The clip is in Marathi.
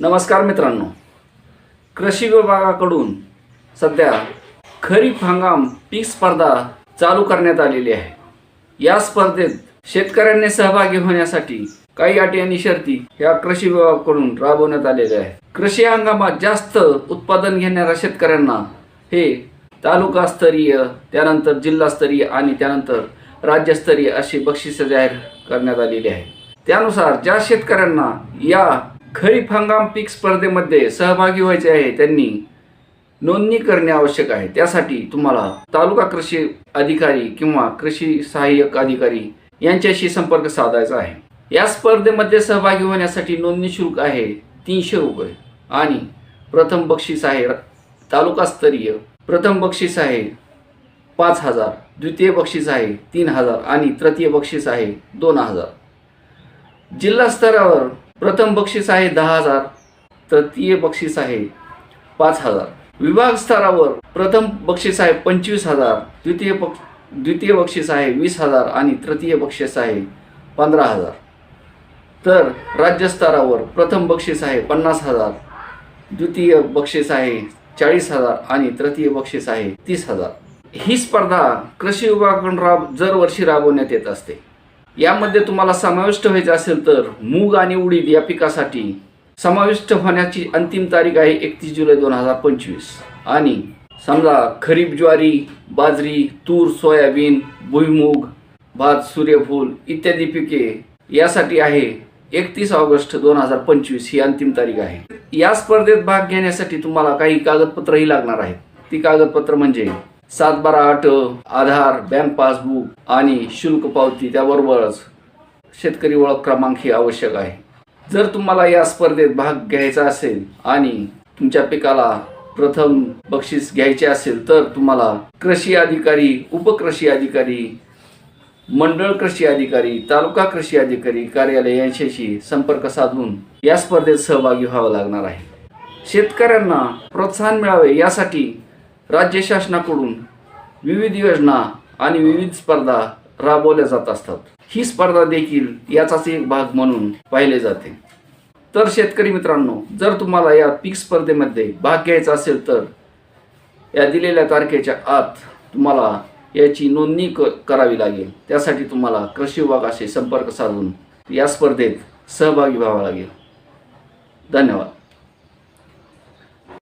नमस्कार मित्रांनो. कृषी विभागाकडून सध्या खरीप हंगाम पीक स्पर्धा चालू करण्यात आलेली आहे. या स्पर्धेत शेतकऱ्यांनी सहभागी होण्यासाठी काही अटी आणि शर्ती या कृषी विभागाकडून राबवण्यात आलेल्या आहेत कृषी हंगामात जास्त उत्पादन घेणाऱ्या शेतकऱ्यांना हे तालुकास्तरीय त्यानंतर जिल्हास्तरीय आणि त्यानंतर राज्यस्तरीय अशी बक्षिसं जाहीर करण्यात आलेली आहे. त्यानुसार ज्या शेतकऱ्यांना या खरीप हंगाम पीक स्पर्धेमध्ये सहभागी व्हायचे आहे त्यांनी नोंदणी करणे आवश्यक आहे. त्यासाठी तुम्हाला तालुका कृषी अधिकारी किंवा कृषी सहाय्यक अधिकारी यांच्याशी संपर्क साधायचा आहे. या स्पर्धेमध्ये सहभागी होण्यासाठी नोंदणी शुल्क आहे तीनशे रुपये. आणि प्रथम बक्षीस आहे तालुकास्तरीय प्रथम बक्षीस आहे पाच हजार. द्वितीय बक्षीस आहे तीन हजार. आणि तृतीय बक्षीस आहे दोन हजार. जिल्हा स्तरावर प्रथम बक्षीस आहे दहा हजार तृतीय बक्षीस आहे पाच हजार. विभाग स्तरावर प्रथम बक्षीस आहे पंचवीस हजार द्वितीय पक्ष द्वितीय बक्षीस आहे वीस हजार आणि तृतीय बक्षीस आहे पंधरा हजार. तर राज्यस्तरावर प्रथम बक्षीस आहे पन्नास हजार द्वितीय बक्षीस आहे चाळीस हजार आणि तृतीय बक्षीस आहे तीस हजार. ही स्पर्धा कृषी विभागाकडून राब दरवर्षी राबवण्यात येत असते. यामध्ये तुम्हाला समाविष्ट व्हायचे असेल तर मूग आणि उडीद या पिकासाठी समाविष्ट होण्याची अंतिम तारीख आहे एकतीस जुलै दोन हजार पंचवीस. आणि समजा खरीप ज्वारी बाजरी तूर सोयाबीन भुईमूग भात सूर्यफूल इत्यादी पिके यासाठी आहे एकतीस ऑगस्ट दोन हजार पंचवीस ही अंतिम तारीख आहे. या स्पर्धेत भाग घेण्यासाठी तुम्हाला काही कागदपत्रही लागणार आहेत. ती कागदपत्र म्हणजे सात बारा आठ आधार बँक पासबुक आणि शुल्क पावती त्याबरोबरच शेतकरी ओळख क्रमांक हे आवश्यक आहे. जर तुम्हाला या स्पर्धेत भाग घ्यायचा असेल आणि तुमच्या पिकाला प्रथम बक्षीस घ्यायचे असेल तर तुम्हाला कृषी अधिकारी उपकृषी अधिकारी मंडळ कृषी अधिकारी तालुका कृषी अधिकारी कार्यालय यांच्याशी संपर्क साधून या स्पर्धेत सहभागी व्हावं लागणार आहे. शेतकऱ्यांना प्रोत्साहन मिळावे यासाठी राज्य शासनाकडून विविध योजना आणि विविध स्पर्धा राबवल्या जात असतात. ही स्पर्धा देखील याचाच एक भाग म्हणून पाहिले जाते. तर शेतकरी मित्रांनो जर तुम्हाला या पीक स्पर्धेमध्ये भाग घ्यायचा असेल तर या दिलेल्या तारखेच्या आत तुम्हाला याची नोंदणी क करावी लागेल. त्यासाठी तुम्हाला कृषी विभागाशी संपर्क साधून या स्पर्धेत सहभागी व्हावा लागेल. धन्यवाद.